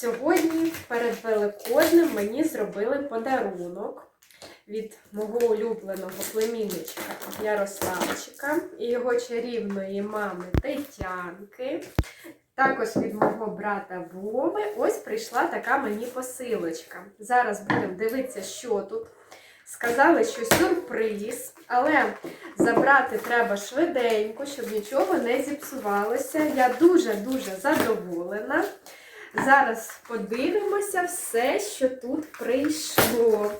Сьогодні перед Великоднем мені зробили подарунок від мого улюбленого племінничка Ярославчика і його чарівної мами Тетянки. Також від мого брата Вови. Ось прийшла така мені посилочка. Зараз будемо дивитися, що тут. Сказали, що сюрприз, але забрати треба швиденько, щоб нічого не зіпсувалося. Я дуже-дуже задоволена. Зараз подивимося все, що тут прийшло.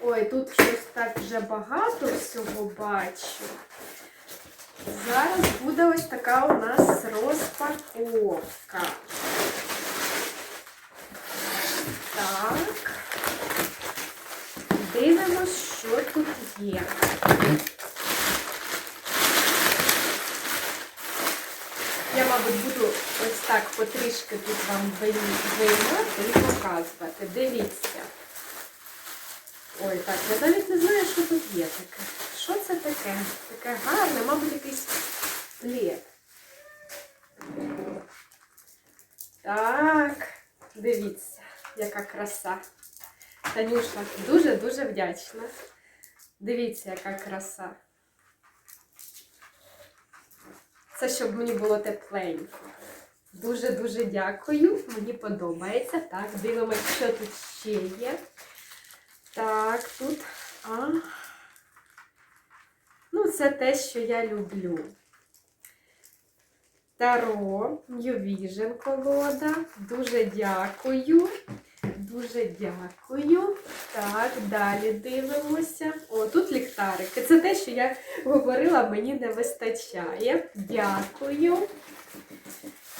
Ой, тут щось так вже багато всього бачу. Зараз буде ось така у нас розпаковка. Так. Дивимось, що тут є. Я, мабуть, буду ось так потрішки тут вам виймати і показувати. Дивіться. Ой, так, я навіть не знаю, що тут є таке. Що це таке? Таке гарне, мабуть, якийсь плед. Так, дивіться, яка краса. Танюша, дуже-дуже вдячна. Дивіться, яка краса. Це щоб мені було тепленько. Дуже-дуже дякую. Мені подобається. Так, дивимося, що тут ще є. Так, тут. А. Ну, це те, що я люблю. Таро, New колода. Дуже дякую. Дуже дякую. Так, далі дивимося. О, тут ліхтарики. Це те, що я говорила, мені не вистачає. Дякую.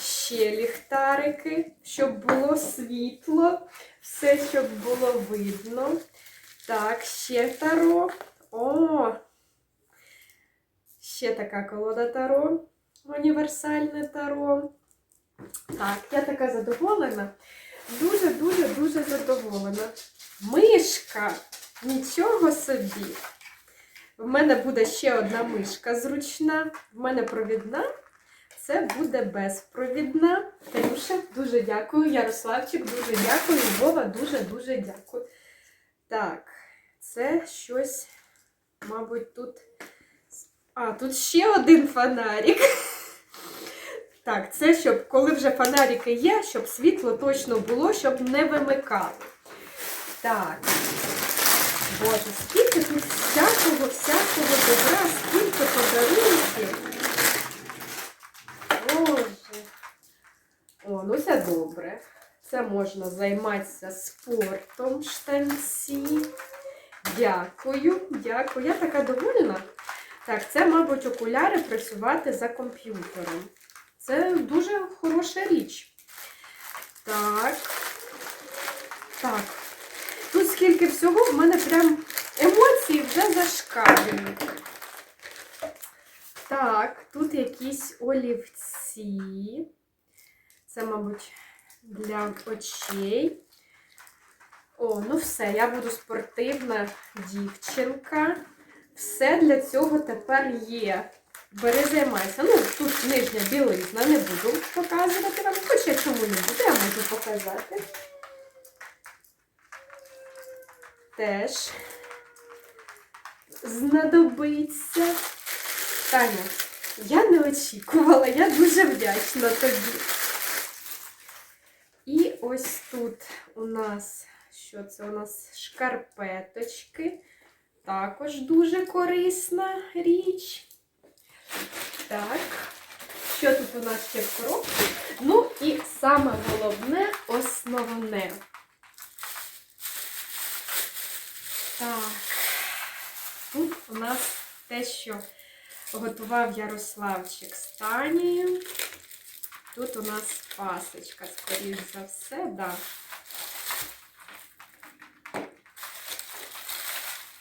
Ще ліхтарики, щоб було світло, все, щоб було видно. Так, ще таро. О! Ще така колода таро. Універсальне таро. Так, я така задоволена. Дуже-дуже-дуже задоволена. Мишка. Нічого собі. В мене буде ще одна мишка зручна. В мене провідна. Це буде безпровідна. Танюша, дуже дякую. Ярославчик, дуже дякую. Вова, дуже-дуже дякую. Так, це щось, мабуть, тут. А, тут ще один фонарик. Так, це щоб, коли вже фонарики є, щоб світло точно було, щоб не вимикали. Так. Боже, скільки тут всякого, всякого добра, скільки подарунків. Боже. О, ну це добре. Це можна займатися спортом штанці. Дякую, дякую. Я така довольна. Так, це, мабуть, окуляри працювати за комп'ютером. Це дуже хороша річ. Так. Так. Тут скільки всього, в мене прям емоції вже зашкалюють. Так, тут якісь олівці. Це, мабуть, для очей. О, ну все, я буду спортивна дівчинка. Все для цього тепер є. Бери, займайся. Ну, тут нижня білизна, не буду показувати вам. Хоча чому не я можу показати. Теж знадобиться. Таня, я не очікувала, я дуже вдячна тобі. І ось тут у нас, що це у нас шкарпеточки. Також дуже корисна річ. Так, що тут у нас ще в коробці? Ну і саме головне, основне. Так, тут у нас те, що готував Ярославчик з Танією. Тут у нас пасочка, скоріш за все, да.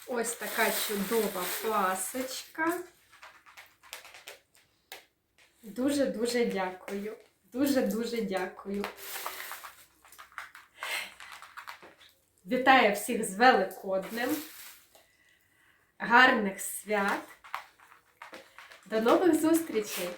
Ось така чудова пасочка. Дуже-дуже дякую. Дуже-дуже дякую. Вітаю всіх з Великоднем. Гарних свят. До нових зустрічей!